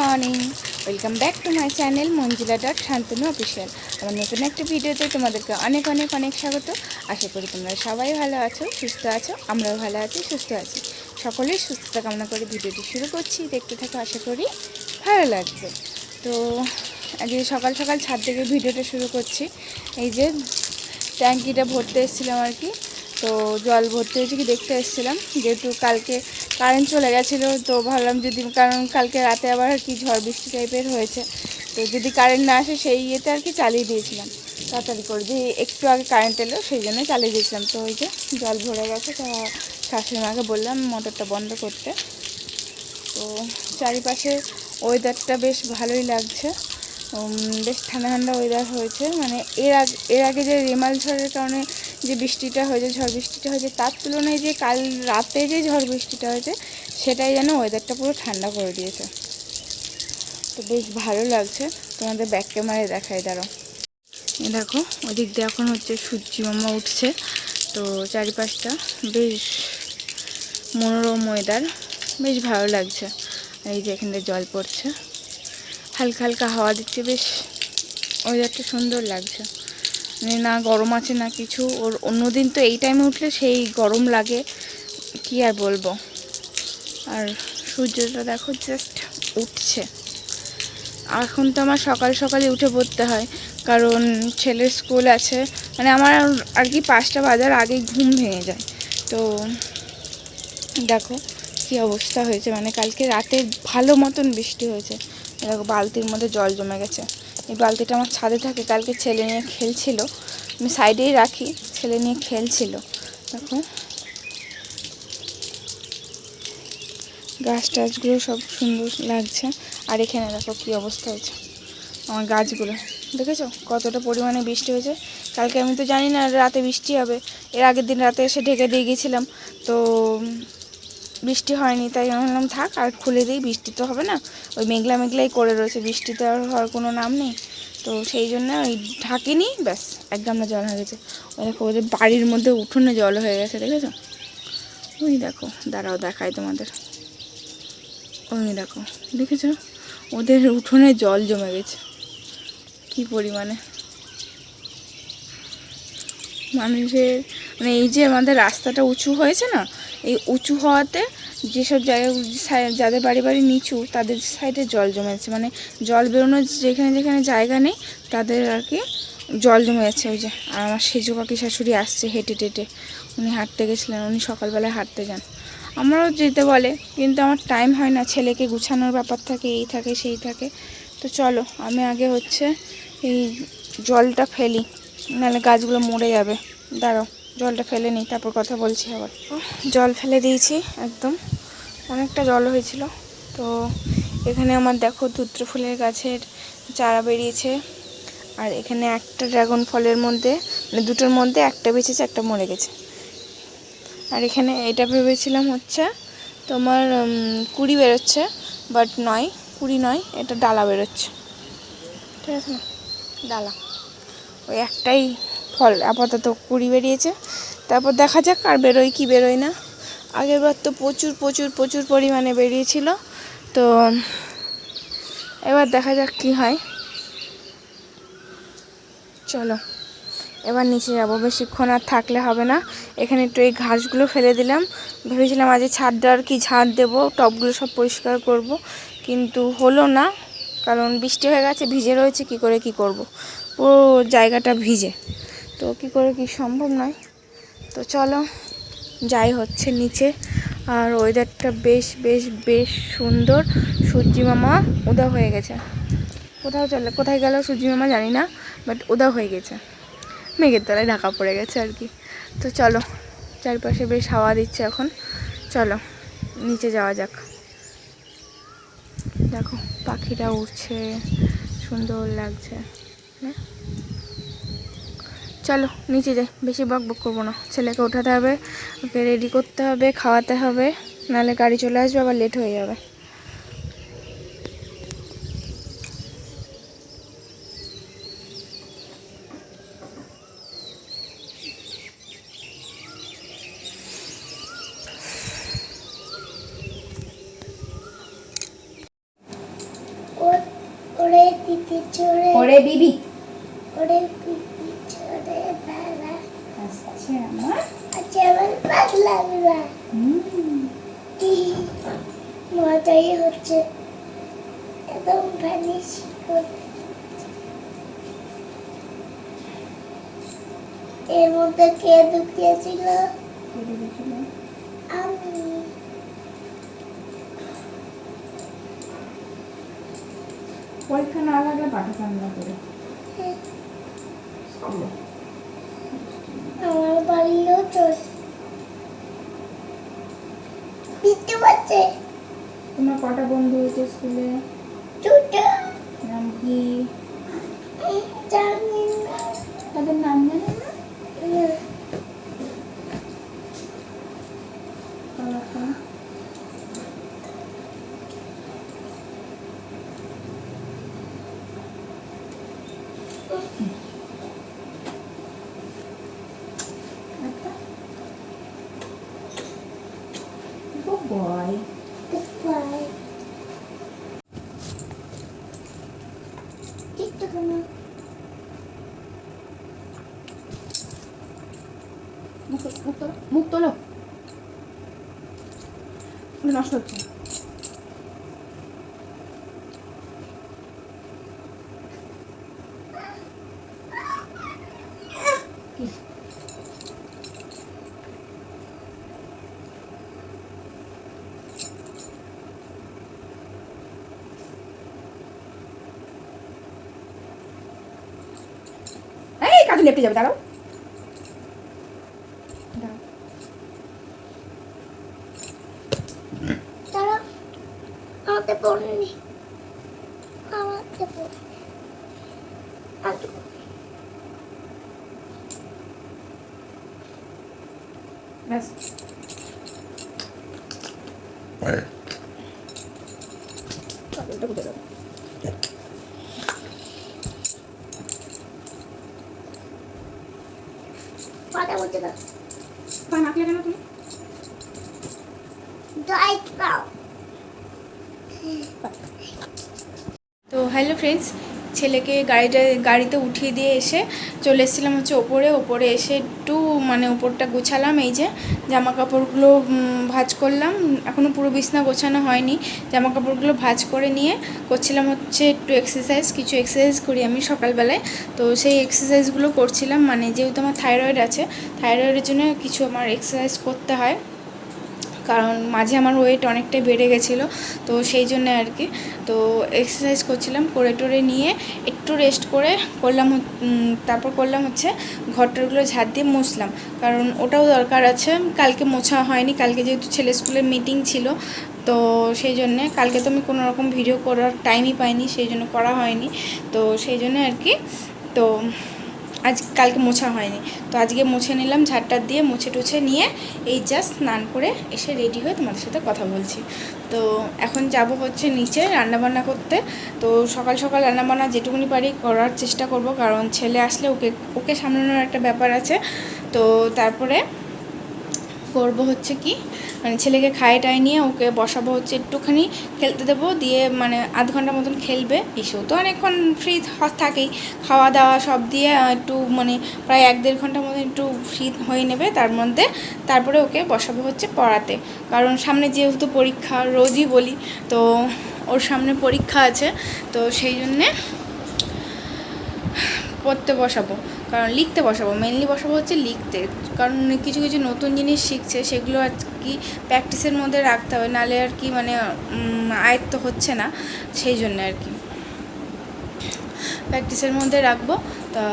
Morning. Welcome back to my channel Manjila dot Shantanu official আমার নতুন একটা ভিডিওতে তোমাদেরকে অনেক অনেক অনেক স্বাগত। আশা করি তোমরা সবাই ভালো আছো, সুস্থ আছো, আমরাও ভালো আছি, সুস্থ আছি। সকলেই সুস্থতা কামনা করে ভিডিওটি শুরু করছি। দেখতে থাকো, আশা করি ভালো লাগবে। তো আজকে সকাল সকাল ছাদ থেকে ভিডিওটা শুরু করছি। এই যে ট্যাঙ্কিটা ভরতে এসেছিলাম আর কি। তো জল ভর্তি হয়েছে কি দেখতে এসেছিলাম। যেহেতু কালকে কারেন্ট চলে গেছিল, তো ভাবলাম যদি, কারণ কালকে রাতে আবার আর কি ঝড় বৃষ্টি টাইপের হয়েছে। তো যদি কারেন্ট না আসে, সেই ইয়েতে আর কি চালিয়ে দিয়েছিলাম। তাড়াতাড়ি করে যে একটু আগে কারেন্ট এলো, সেই জন্য চালিয়ে দিয়েছিলাম। তো ওই যে জল ভরে গেছে, তা শাশুড়ি মাকে বললাম মোটরটা বন্ধ করতে। তো চারিপাশে ওয়েদারটা বেশ ভালোই লাগছে। বেশ ঠান্ডা ঠান্ডা ওয়েদার হয়েছে। মানে এর আগে এর আগে যে রেমাল ঝড়ের কারণে যে বৃষ্টিটা হয়েছে, ঝড় বৃষ্টিটা হয়েছে, তার তুলনায় যে কাল রাতে যে ঝড় বৃষ্টিটা হয়েছে, সেটাই যেন ওয়েদারটা পুরো ঠান্ডা করে দিয়েছে। তো বেশ ভালো লাগছে। তোমাদের ব্যাক ক্যামেরায় দেখায়, দাঁড়াও। এ দেখো, ওদিক দিয়ে এখন হচ্ছে সূর্যি মামা উঠছে। তো চারিপাশটা বেশ মনোরম ওয়েদার বেশ ভালো লাগছে। এই যে এখান থেকে জল পড়ছে। হালকা হালকা হাওয়া দিচ্ছে, বেশ ওয়েদারটা সুন্দর লাগছে। না গরম আছে না কিছু। ওর অন্যদিন তো এই টাইমে উঠলে সেই গরম লাগে। কি আর বলব? আর সূর্যটা দেখো জাস্ট উঠছে। এখন তো আমার সকাল সকালে উঠে পড়তে হয়। কারণ ছেলের স্কুল আছে। মানে আমার আর কি পাঁচটা বাজার আগে ঘুম ভেঙে যায়। তো দেখো কি অবস্থা হয়েছে। মানে কালকে রাতে ভালো মতন বৃষ্টি হয়েছে। দেখো বালতির মধ্যে জল জমে গেছে। এই বালতিটা আমার ছাদে থাকে, কালকে ছেলে নিয়ে খেলছিল। আমি সাইডেই রাখি, ছেলে নিয়ে খেলছিল। দেখো। গাছ টাছগুলো সব সুন্দর লাগছে। আর এখানে দেখো কি অবস্থা হয়েছে। আমার গাছগুলো, দেখেছ? কতটা পরিমাণে বৃষ্টি হয়েছে। কালকে আমি তো জানি না, রাতে বৃষ্টি হবে। এর আগের দিন রাতে এসে ঢেকে দিয়ে গেছিলাম তো বৃষ্টি হয়নি, তাই আমি বললাম থাক, আর খুলে দিই, বৃষ্টি তো হবে না। ওই মেঘলা মেঘলাই করে রয়েছে, বৃষ্টি তো আর হওয়ার কোনো নাম নেই। তো সেই জন্য ওই ঢাকিনি, ব্যাস, এক গামলা জল হয়ে গেছে। ওই দেখো, ওদের বাড়ির মধ্যে উঠোনে জল হয়ে গেছে, দেখেছ? ওই দেখো, দাঁড়াও দেখায় তোমাদের। ওই দেখো, দেখেছ? ওদের উঠোনে জল জমে গেছে। কি পরিমাণে। মানুষের মানে এই যে আমাদের রাস্তাটা উঁচু হয়েছে না, এই উঁচু হওয়াতে যেসব জায়গা যাদের বাড়ি বাড়ি নিচু, তাদের সাইডে জল জমেছে। মানে জল বেরোনোর যেখানে যেখানে জায়গা নেই, তাদের আর কি জল জমে যাচ্ছে ওই যে। আর আমার সেজু কাকি শাশুড়ি আসছে হেঁটে টেটে। উনি হাঁটতে গেছিলেন, উনি সকালবেলায় হাঁটতে যান। আমারও যেতে বলে, কিন্তু আমার টাইম হয় না, ছেলেকে গুছানোর ব্যাপার থাকে, এই থাকে, সেই থাকে। তো চলো, আমি আগে হচ্ছে এই জলটা ফেলি। নাহলে গাছগুলো মরে যাবে। দাঁড়াও, জলটা ফেলে নিই, তারপর কথা বলছি আবার। জল ফেলে দিয়েছি, একদম। অনেকটা জল হয়েছিল। তো এখানে আমার দেখো ধুত্র ফুলের গাছের চারা বেরিয়েছে। আর এখানে একটা ড্রাগন ফলের মধ্যে মানে দুটোর মধ্যে একটা বেঁচেছে, একটা মরে গেছে। আর এখানে এটা ভেবেছিলাম হচ্ছে তোমার কুড়ি বেরোচ্ছে বাট নয়, কুড়ি নয়, এটা ডালা বেরোচ্ছে। ঠিক আছে না? ডালা। ওই একটাই ফল, আপাতত কুড়ি বেরিয়েছে। তারপর দেখা যাক আর বেরোয় কি বেরোয় না। আগেরবার তো প্রচুর প্রচুর প্রচুর পরিমাণে বেরিয়েছিল। তো এবার দেখা যাক কি হয়। চলো, এবার নিচে যাব। বেশিক্ষণ আর থাকলে হবে না। এখানে একটু এই ঘাসগুলো ফেলে দিলাম। ভেবেছিলাম আজ ছাদটা আর কি ঝাঁট দেবো, টবগুলো সব পরিষ্কার করব। কিন্তু হলো না, কারণ বৃষ্টি হয়ে গেছে, ভিজে রয়েছে, কি করে কি করব? পুরো জায়গাটা ভিজে। তো কি করে কি সম্ভব নয়। তো চলো যাই হচ্ছে নিচে। আর ওয়েদারটা বেশ বেশ বেশ সুন্দর। সূর্যি মামা উদা হয়ে গেছে। কোথাও চলে, কোথায় গেল সূর্যি মামা জানি না বাট উদা হয়ে গেছে। মেঘের তলায় ঢাকা পড়ে গেছে আর কি। তো চলো, চারপাশে বেশ হাওয়া দিচ্ছে এখন। চলো, নিচে যাওয়া যাক। দেখো পাখিরা উঠছে সুন্দর লাগছে। না? চলো নিচে যাই। বেশি বক বক করব না। ছেলেকে ওঠাতে হবে ওকে রেডি করতে হবে খাওয়াতে হবে নাহলে গাড়ি চলে আসবে আবার লেট হয়ে যাবে। ওরে দিদি চড়ে ওরে বিবি ওরে পিপি চড়ে দাদা আচ্ছা আমার আচ্ছা আমার পাতলা বিবা হুম মজাই হচ্ছে একদম ভ্যানিশ করে এর মধ্যে কে ঢুকিয়েছিল আমি পরীক্ষা না লাগলে পাঠাতাম না করে। আমার বাড়িও পারছে তোমার কটা বন্ধু হয়েছে স্কুলে? দুটো। নাম কি? জানি না। তাদের নাম জানেন না না। একটা? Good boy. Goodbye. টিকটক না মুখ তোলো মুখ তোলো নষ্ট হচ্ছে কি? এই কাজু লেপটে যাবে দাঁড়াও দাঁড়াও তারা আমাকে পড়েনি আমাকে পড়ে ব্যাস কাজলটা কোথায় গেল? কথা বলতে দাও পা নাকলে কেন তুমি ডাইট পাও তো হ্যালো ফ্রেন্ডস ছেলেকে গাড়িটা, গাড়িতে উঠিয়ে দিয়ে এসে চলে এসেছিলাম হচ্ছে ওপরে। ওপরে এসে একটু মানে ওপরটা গোছালাম, এই যে জামা কাপড়গুলো ভাঁজ করলাম। এখনও পুরো বিছনা গোছানো হয়নি। জামা কাপড়গুলো ভাঁজ করে নিয়ে করছিলাম হচ্ছে একটু এক্সারসাইজ কিছু এক্সারসাইজ করি আমি সকালবেলায়। তো সেই এক্সারসাইজগুলো করছিলাম। মানে যেহেতু আমার থাইরয়েড আছে থাইরয়েডের জন্য কিছু আমার এক্সারসাইজ করতে হয়। কারণ মাঝে আমার ওয়েট অনেকটাই বেড়ে গেছিল, তো সেই জন্য আর কি। তো এক্সারসাইজ করছিলাম, করে টোরে নিয়ে একটু রেস্ট করে করলাম তারপর করলাম হচ্ছে ঘরটারগুলো ঝাড় দিয়ে মুছলাম। কারণ ওটাও দরকার আছে, কালকে মোছা হয়নি, কালকে যেহেতু ছেলে স্কুলের মিটিং ছিল, তো সেই জন্যে কালকে তো আমি কোনো রকম ভিডিও করার টাইমই পাইনি, সেই জন্য করা হয়নি। তো সেই জন্য আর কি, তো আজ কালকে মোছা হয়নি। তো আজকে মুছে নিলাম ঝাড়টা দিয়ে মুছে টুছে নিয়ে এই জাস্ট স্নান করে এসে রেডি হয়ে তোমাদের সাথে কথা বলছি। তো এখন যাব হচ্ছে নিচে রান্নাবান্না করতে। তো সকাল সকাল রান্নাবান্না যেটুকুনি পারি করার চেষ্টা করব, কারণ ছেলে আসলে ওকে ওকে সামলানোর একটা ব্যাপার আছে। তো তারপরে করব হচ্ছে কি মানে ছেলেকে খাইয়ে টাই নিয়ে ওকে বসাবো হচ্ছে একটুখানি, খেলতে দেবো, দিয়ে মানে আধ ঘণ্টা মতন খেলবে এসেও তো অনেকক্ষণ ফ্রি থাকেই খাওয়া দাওয়া সব দিয়ে একটু মানে প্রায় এক দেড় ঘণ্টার মতন একটু ফ্রি হয়ে নেবে, তার মধ্যে তারপরে ওকে বসাবো হচ্ছে পড়াতে। কারণ সামনে যেহেতু পরীক্ষা, রোজই বলি, তো ওর সামনে পরীক্ষা আছে, তো সেই জন্যে পড়তে বসাবো। কারণ লিখতে বসাবো মেনলি বসাবো হচ্ছে লিখতে। কারণ কিছু কিছু নতুন জিনিস শিখছে, সেগুলো আর কি প্র্যাকটিসের মধ্যে রাখতে হবে নাহলে আর কি মানে আয়ত্ত হচ্ছে না, সেই জন্য আর কি। প্র্যাকটিসের মধ্যে রাখব, তা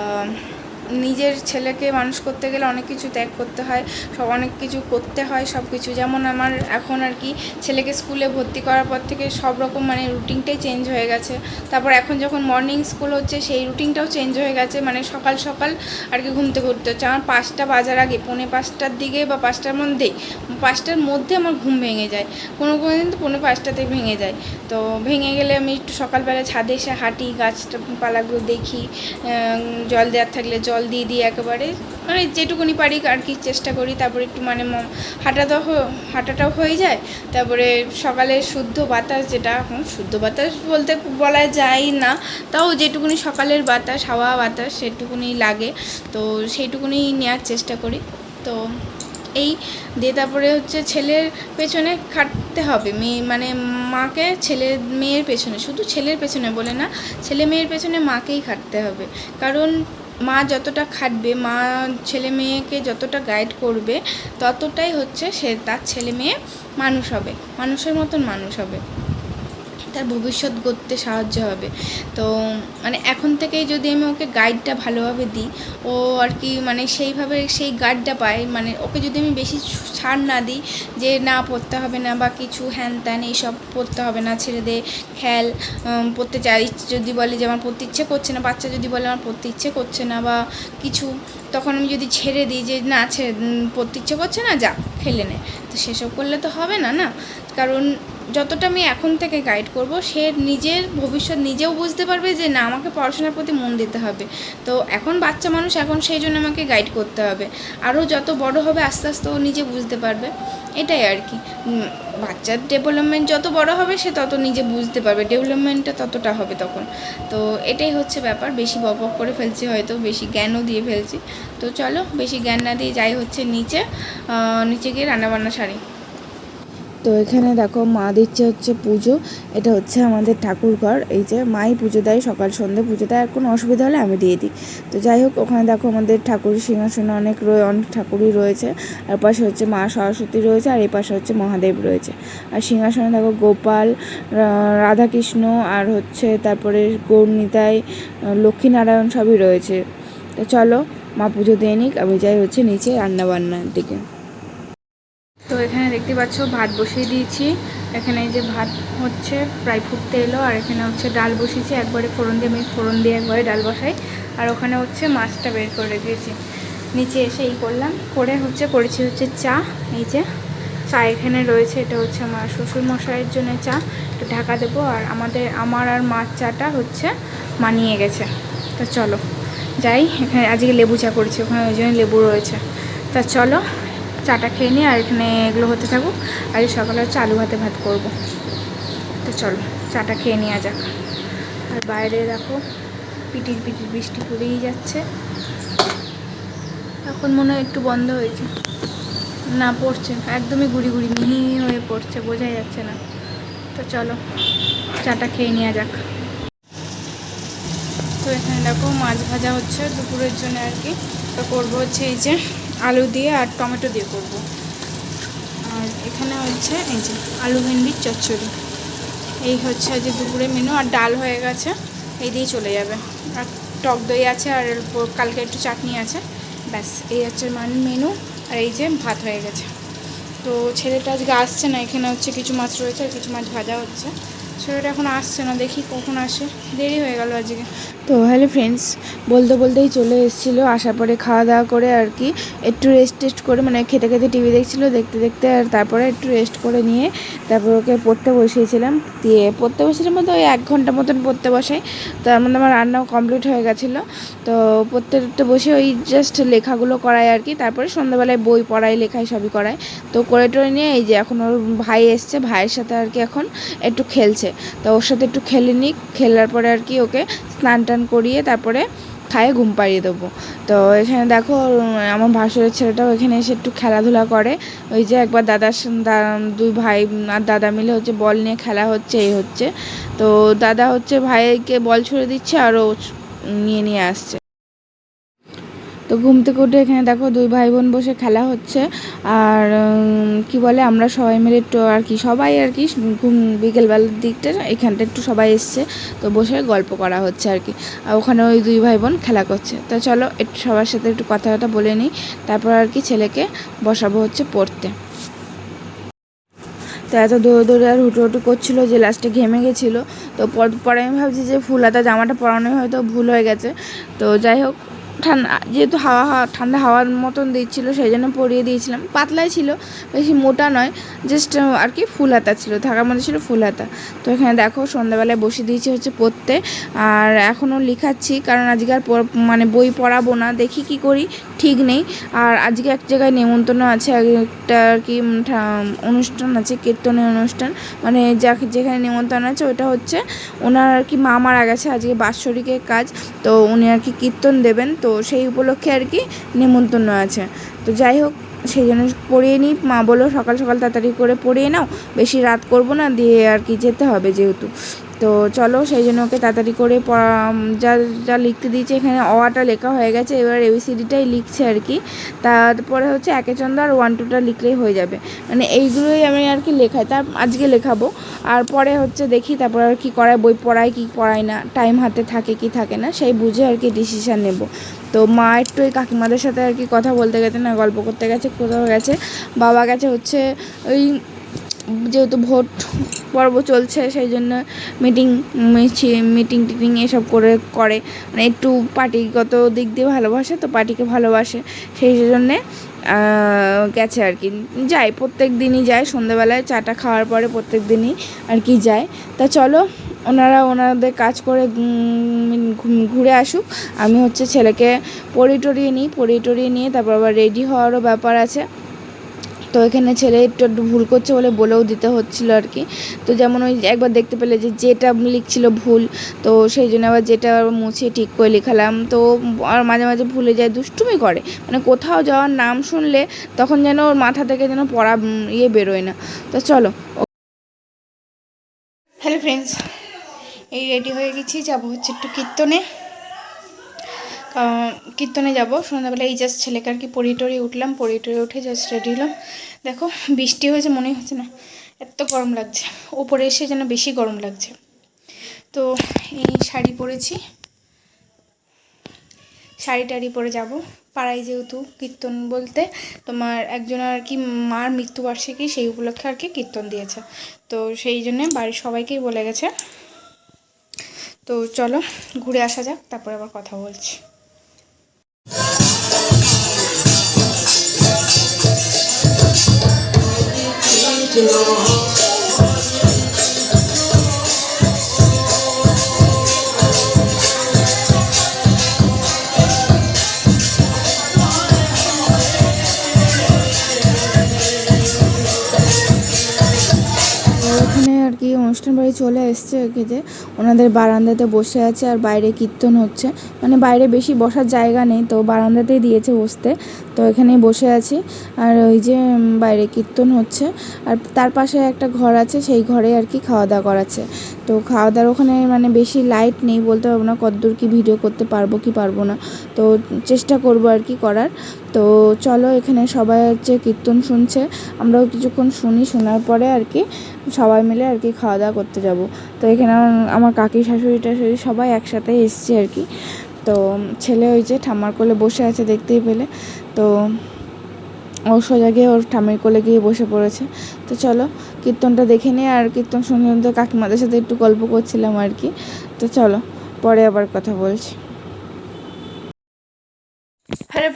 নিজের ছেলেকে মানুষ করতে গেলে অনেক কিছু ত্যাগ করতে হয়, সব অনেক কিছু করতে হয় সব কিছু। যেমন আমার এখন আর কি ছেলেকে স্কুলে ভর্তি করার পর থেকে সব রকম মানে রুটিনটাই চেঞ্জ হয়ে গেছে। তারপর এখন যখন মর্নিং স্কুল হচ্ছে সেই রুটিনটাও চেঞ্জ হয়ে গেছে মানে সকাল সকাল আর কি ঘুমতে ঘুরতে হচ্ছে। আমার পাঁচটা বাজার আগে, পৌনে পাঁচটার দিকে বা পাঁচটার মধ্যেই, পাঁচটার মধ্যে আমার ঘুম ভেঙে যায়। কোনো কোনো দিন তো পৌনে পাঁচটাতে ভেঙে যায়। তো ভেঙে গেলে আমি একটু সকালবেলা ছাদে এসে হাঁটি, গাছটা পালাগুলো দেখি জল দেওয়ার থাকলে জল জল দিয়ে দিই একেবারে। মানে যেটুকুনি পারি আর কি চেষ্টা করি, তারপরে একটু মানে হাঁটা হ- হাঁটাটাও হয়ে যায়। তারপরে সকালে শুদ্ধ বাতাস যেটা এখন শুদ্ধ বাতাস বলতে বলা যায় না। তাও যেটুকুনি সকালের বাতাস, হাওয়া বাতাস সেটুকুনি লাগে। তো সেইটুকুনি নেওয়ার চেষ্টা করি। তো এই দিয়ে তারপরে হচ্ছে ছেলের পেছনে খাটতে হবে। মেয়ে মানে মাকে ছেলে মেয়ের পেছনে, শুধু ছেলের পেছনে বলে না, ছেলে মেয়ের পেছনে মাকেই খাটতে হবে। কারণ মা যতটা খাটবে, মা ছেলে মেয়েকে যতটা গাইড করবে, ততটাই হচ্ছে সে তার ছেলে মেয়ে মানুষ হবে, মানুষের মতন মানুষ হবে। তার ভবিষ্যৎ গড়তে সাহায্য হবে। তো মানে এখন থেকেই যদি আমি ওকে গাইডটা ভালোভাবে দিই, ও আর কি মানে সেইভাবে সেই গাইডটা পায় মানে ওকে যদি আমি বেশি ছাড় না দিই যে না পড়তে হবে না বা কিছু হ্যান ত্যান এইসব পড়তে হবে না, ছেড়ে দে, খেল পড়তে চাই, যদি বলে যে আমার পড়তে ইচ্ছে করছে না, বাচ্চা যদি বলে আমার পড়তে ইচ্ছে করছে না বা কিছু, তখন আমি যদি ছেড়ে দিই যে না ছেড়ে পড়তে ইচ্ছে করছে না, যা, খেলে নে। তো সেসব করলে তো হবে না না? কারণ যতটা আমি এখন থেকে গাইড করব, সে নিজের ভবিষ্যৎ নিজেও বুঝতে পারবে যে না, আমাকে পড়াশোনার প্রতি মন দিতে হবে। তো এখন বাচ্চা মানুষ, এখন সেই জন্য আমাকে গাইড করতে হবে। আরও যত বড় হবে, আস্তে আস্তে ও নিজে বুঝতে পারবে। এটাই আর কি। বাচ্চার ডেভেলপমেন্ট যত বড় হবে, সে তত নিজে বুঝতে পারবে। ডেভেলপমেন্টটা ততটা হবে তখন। তো এটাই হচ্ছে ব্যাপার। বেশি বক বক করে ফেলছি হয়তো, বেশি জ্ঞানও দিয়ে ফেলছি। তো চলো, বেশি জ্ঞান না দিয়ে যাই হচ্ছে নিচে। নিচে গিয়ে রান্নাবান্না সারি। তো এখানে দেখো মা দিচ্ছে হচ্ছে পুজো, এটা হচ্ছে আমাদের ঠাকুর ঘর। এই যে মাই পুজো দেয়, সকাল সন্ধ্যে পুজো দেয়, আর কোনো অসুবিধা হলে আমি দিয়ে দিই। তো যাই হোক, ওখানে দেখো আমাদের ঠাকুর সিংহাসনে অনেক রয়ে, অনেক ঠাকুরই রয়েছে। আর পাশে হচ্ছে মা সরস্বতী রয়েছে, আর এই পাশে হচ্ছে মহাদেব রয়েছে। আর সিংহাসনে দেখো গোপাল রাধাকৃষ্ণ, আর হচ্ছে তারপরে গৌরনিতাই, লক্ষ্মীনারায়ণ সবই রয়েছে। তো চলো মা পুজো দিয়ে নিক, আমি যাই হচ্ছে নিচে রান্নাবান্নার দিকে। এখানে দেখতে পাচ্ছ, ভাত বসিয়ে দিয়েছি। এখানে এই যে ভাত হচ্ছে, প্রায় ফুটতে এলো। আর এখানে হচ্ছে ডাল বসিয়েছি। একবারে ফোড়ন দিয়ে, আমি ফোড়ন দিয়ে একবারে ডাল বসাই। আর ওখানে হচ্ছে মাছটা বের করে রেখেছি। নিচে এসে এই করলাম। করে হচ্ছে, করেছি হচ্ছে চা। এই যে চা এখানে রয়েছে, এটা হচ্ছে আমার শ্বশুর মশাইয়ের জন্য চা। একটু ঢাকা দেবো। আর আমাদের, আমার আর মাছ চাটা হচ্ছে মানিয়ে গেছে। তো চলো, যাই। এখানে আজকে লেবু চা করেছি। ওখানে ওই জন্য লেবু রয়েছে। তা চলো চাটা খেয়ে নিই আর এখানে এগুলো হতে থাকুক, আর এই সকালে হচ্ছে আলু ভাতে ভাত করব। তো চলো, চাটা খেয়ে নেওয়া যাক। আর বাইরে দেখো, পিটির পিটির বৃষ্টি পড়েই যাচ্ছে। এখন মনে হয় একটু বন্ধ হয়েছে। না, পড়ছে একদমই গুড়ি গুড়ি মিহি হয়ে পড়ছে, বোঝাই যাচ্ছে না। তো চলো, চাটা খেয়ে নেওয়া যাক। তো এখানে দেখো, মাছ ভাজা হচ্ছে দুপুরের জন্য আর কি। তো করব হচ্ছে এই যে আলু দিয়ে আর টমেটো দিয়ে করব। আর এখানে হচ্ছে এই যে আলু ভেন্ডির চচ্চড়ি। এই হচ্ছে যে দুপুরে মেনু আর ডাল হয়ে গেছে, এই দিয়েই চলে যাবে। আর টক দই আছে, আর কালকে একটু চাটনি আছে। ব্যাস, এই হচ্ছে মান মেনু আর এই যে ভাত হয়ে গেছে। তো ছেলেটা আজকে আসছে না, এখানে হচ্ছে কিছু মাছ রয়েছে, আর কিছু মাছ ভাজা হচ্ছে। ছেলেটা এখন আসছে না, দেখি কখন আসে। দেরি হয়ে গেল আজকে। তো হ্যালো ফ্রেন্ডস বলতে বলতেই চলে এসেছিল, আসার পরে খাওয়া দাওয়া করে আর কি, একটু রেস্ট টেস্ট করে মানে খেতে খেতে টিভি দেখছিলো, দেখতে দেখতে আর তারপরে একটু রেস্ট করে নিয়ে তারপর ওকে পড়তে বসিয়েছিলাম। দিয়ে পড়তে বসেছিলাম মতো ওই এক ঘণ্টা মতন পড়তে বসাই তার মধ্যে আমার রান্নাও কমপ্লিট হয়ে গেছিল। তো পড়তে টড়তে বসে ওই জাস্ট লেখাগুলো করায় আর কি, তারপরে সন্ধ্যাবেলায় বই পড়াই লেখাই সবই করায়। তো করে টরে নিয়ে এই যে এখন ওর ভাই এসছে, ভাইয়ের সাথে আর কি এখন একটু খেলছে। তো ওর সাথে একটু খেলে নিক। খেলার পরে আর কি ওকে স্নান টান করিয়ে তারপরে খায়ে ঘুম পাড়িয়ে দেবো। তো এখানে দেখো, আমার ভাসুরের ছেলেটাও এখানে এসে একটু খেলাধুলা করে। ওই যে একবার দাদার দুই ভাই আর দাদা মিলে হচ্ছে বল নিয়ে খেলা হচ্ছে, এই হচ্ছে। তো দাদা হচ্ছে ভাইকে বল ছুড়ে দিচ্ছে আর ও নিয়ে নিয়ে আসছে। তো ঘুম থেকে উঠে এখানে দেখো দুই ভাই বোন বসে খেলা হচ্ছে। আর কি বলে, আমরা সবাই মিলে একটু আর কি, সবাই আর কি ঘুম বিকেলবেলার দিকটা এখানটা একটু সবাই এসছে, তো বসে গল্প করা হচ্ছে আর কি। আর ওখানে ওই দুই ভাই বোন খেলা করছে। তো চলো একটু সবার সাথে একটু কথা কথাবার্তা বলে নিই। তারপর আর কি ছেলেকে বসাবো হচ্ছে পড়তে। তো এত দৌড়ে দৌড়ে আর হুটো হুটো করছিল যে লাস্টে ঘেমে গেছিল। তো পরে আমি ভাবছি যে ফুল হাতা জামাটা পরানোই হয়তো ভুল হয়ে গেছে। তো যাই হোক ঠান্ডা, যেহেতু হাওয়া হাওয়া, ঠান্ডা হাওয়ার মতন দিচ্ছিল, সেই জন্য পরিয়ে দিয়েছিলাম। পাতলাই ছিল, বেশি মোটা নয় জাস্ট আর কি ফুল হাতা ছিল থাকার মধ্যে ছিল ফুল হাতা। তো এখানে দেখো, সন্ধ্যাবেলায় বসে দিয়েছি হচ্ছে পড়তে। আর এখনও লিখাচ্ছি, কারণ আজকে আর মানে বই পড়াবো না, দেখি কি করি, ঠিক নেই। আর আজকে এক জায়গায় নেমন্তন্ন আছে একটা আর কি অনুষ্ঠান আছে, কীর্তনের অনুষ্ঠান। মানে যাকে, যেখানে নেমন্তন্ন আছে, ওটা হচ্ছে, ওনার আর কি মা মারা গেছে, আজকে বাৎসরিকের কাজ। তো উনি আর কি কীর্তন দেবেন, তো সেই উপলক্ষে আর কি নেমন্তন্ন আছে। তো যাই হোক, সেই জন্য পড়িয়ে নিই। মা বলো সকাল সকাল তাড়াতাড়ি করে পড়িয়ে নাও। বেশি রাত করব না, দিয়ে আর কি যেতে হবে যেহেতু। তো চলো সেই জন্য ওকে তাড়াতাড়ি করে যা যা লিখতে দিয়েছে এখানে অটা লেখা হয়ে গেছে, এবার এবিসিডিটাই লিখছে আর কি। তারপরে হচ্ছে একে চন্দ্র আর ওয়ান টুটা লিখলেই হয়ে যাবে। মানে এইগুলোই আমি আর কি লেখাই তার আজকে লেখাবো। আর পরে হচ্ছে দেখি তারপর আর কি করায়, বই পড়ায় কি পড়ায় না টাইম হাতে থাকে কি থাকে না, সেই বুঝে আর কি ডিসিশান নেব। তো মা একটু ওই কাকিমাদের সাথে আর কি কথা বলতে গেছে না, গল্প করতে গেছে, কোথাও গেছে, বাবা গেছে হচ্ছে ওই যেহেতু ভোট পর্ব চলছে, সেই জন্য মিটিং মিটিং টিটিং এসব করে করে। মানে একটু পার্টিগত দিক দিয়ে ভালোবাসে, তো পার্টিকে ভালোবাসে। সেই জন্যে গেছে আর কি। যায় প্রত্যেক দিনই যায়। সন্ধ্যেবেলায় চাটা খাওয়ার পরে প্রত্যেক দিনই আর কি যায়। তা চলো, ওনারা ওনাদের কাজ করে ঘুরে আসুক। আমি হচ্ছে ছেলেকে পড়ি টরিয়ে নিই পড়ি টরিয়ে নিয়ে তারপর আবার রেডি হওয়ারও ব্যাপার আছে। তো এখানে ছেলে একটু একটু ভুল করছে বলে বলেও দিতে হচ্ছিল আর কি। তো যেমন ওই একবার দেখতে পেলে যে যেটা লিখছিল ভুল, তো সেই জন্য আবার যেটা মুছিয়ে ঠিক করে লিখালাম। তো আর মাঝে মাঝে ভুলে যায়, দুষ্টুমি করে। মানে কোথাও যাওয়ার নাম শুনলে তখন যেন ওর মাথা থেকে যেন পড়া ইয়ে বেরোয় না। তো চলো। হ্যালো ফ্রেন্ডস এই রেডি হয়ে গেছি। যাব হচ্ছে একটু কীর্তনে। কীর্তনে যাব। সন্ধ্যাবেলা এই জাস্ট ছেলেকে আর কি পড়ি টড়ি উঠলাম পড়ি টড়ি উঠে জাস্ট রেডি হলাম। দেখো, বৃষ্টি হয়েছে মনেই হচ্ছে না এত গরম লাগছে। ওপরে এসে যেন বেশি গরম লাগছে। তো এই শাড়ি পরেছি। শাড়ি টাড়ি পরে যাব। পাড়ায় যেহেতু কীর্তন বলতে, তোমার একজন আর কি মার মৃত্যুবার্ষিকী, সেই উপলক্ষে আর কি কীর্তন দিয়েছে। তো সেই জন্যে বাড়ির সবাইকেই বলে গেছে। তো চলো, ঘুরে আসা যাক, তারপরে আবার কথা বলছি। তো অনুষ্ঠান বাড়ি চলে এসছে যে। ওনাদের বারান্দাতে বসে আছে আর বাইরে কীর্তন হচ্ছে। মানে বাইরে বেশি বসার জায়গা নেই, তো বারান্দাতেই দিয়েছে বসতে। তো এখানেই বসে আছি। আর ওই যে বাইরে কীর্তন হচ্ছে। আর তার পাশে একটা ঘর আছে, সেই ঘরে আর কি খাওয়া দাওয়া করাচ্ছে। তো খাওয়া দাওয়ার ওখানে মানে বেশি লাইট নেই বলতে পারব না, কতদূর কি ভিডিও করতে পারব কি পারব না। তো চেষ্টা করব আর কি করার। তো চলো এখানে সবাই হচ্ছে কীর্তন শুনছে। আমরাও কিছুক্ষণ শুনি, শোনার পরে আর কি সবাই মিলে আর কি খাওয়া দাওয়া করতে যাব। তো এখানে আমার- কাকি শাশুড়ি টাশুড়ি সবাই একসাথে এসছে আর কি। তো ছেলে ওই যে ঠাম্মার কোলে বসে আছে দেখতেই পেলে। তো ও সোজা গিয়ে ওর ঠামের কোলে গিয়ে বসে পড়েছে। তো চলো কীর্তনটা দেখে নিয়ে আর কীর্তন শুনতে কাকিমাদের সাথে একটু গল্প করছিলাম আর কি। তো চলো পরে আবার কথা বলছি।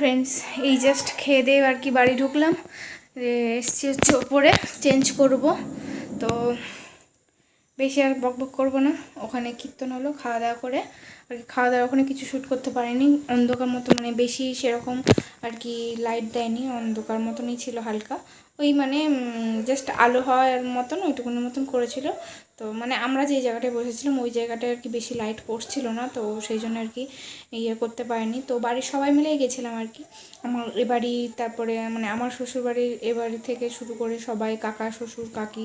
ফ্রেন্ডস এই জাস্ট খেয়ে দিয়ে আর কি বাড়ি ঢুকলাম। এসছি হচ্ছে ওপরে চেঞ্জ করব। তো বেশি আর বক বক করব না, ওখানে কীর্তন হলো, খাওয়া দাওয়া করে। আর কি খাওয়া দাওয়া ওখানে কিছু শ্যুট করতে পারিনি, অন্ধকার মতো মানে বেশি সেরকম আর কি লাইট দেয়নি, অন্ধকার মতনই ছিল হালকা। ওই মানে জাস্ট আলো হওয়ার মতন, ওইটুকুনের মতন করেছিল। তো মানে আমরা যে জায়গাটায় বসেছিলাম, ওই জায়গাটায় আর কি বেশি লাইট পড়ছিল না, তো সেই জন্য আর কি ইয়ে করতে পারিনি। তো বাড়ির সবাই মিলেই গেছিলাম আর কি। আমার এ বাড়ি, তারপরে মানে আমার শ্বশুর বাড়ির এ বাড়ি থেকে শুরু করে সবাই, কাকা, শ্বশুর, কাকি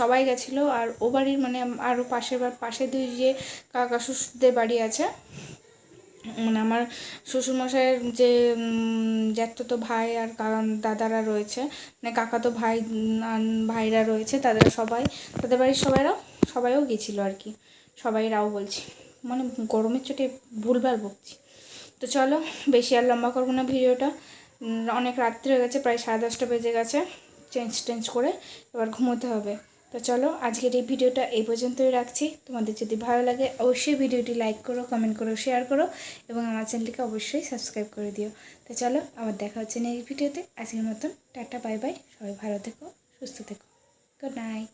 সবাই গেছিল। আর ও বাড়ির মানে আরও পাশের পাশে দুই যে কাকা, শ্বশুরদের বাড়ি আছে মানে আমার শ্বশুরমশাইয়ের যে জ্যাঠতো ভাই আর দাদারা রয়েছে মানে কাকাতো ভাই ভাইরা রয়েছে, তাদের সবাই, তাদের বাড়ির সবাইরাও, সবাইও গেছিল আর কি। সবাইরাও বলছি মানে গরমের চোটে ভুলভাল বকছি তো চলো, বেশি আর লম্বা করব না ভিডিওটা। অনেক রাত্রি হয়ে গেছে, প্রায় সাড়ে দশটা বেজে গেছে, চেঞ্জ টেঞ্জ করে এবার ঘুমোতে হবে। তো চলো, আজকের এই ভিডিওটা এই পর্যন্তই রাখছি। তোমাদের যদি ভালো লাগে, অবশ্যই ভিডিওটি লাইক করো কমেন্ট করো শেয়ার করো এবং আমার চ্যানেলটিকে অবশ্যই সাবস্ক্রাইব করে দিও। তো চলো, আবার দেখা হচ্ছে না এই ভিডিওতে। আজকের মতন, টাটা বাই বাই সবাই ভালো থেকো, সুস্থ থেকো। Good night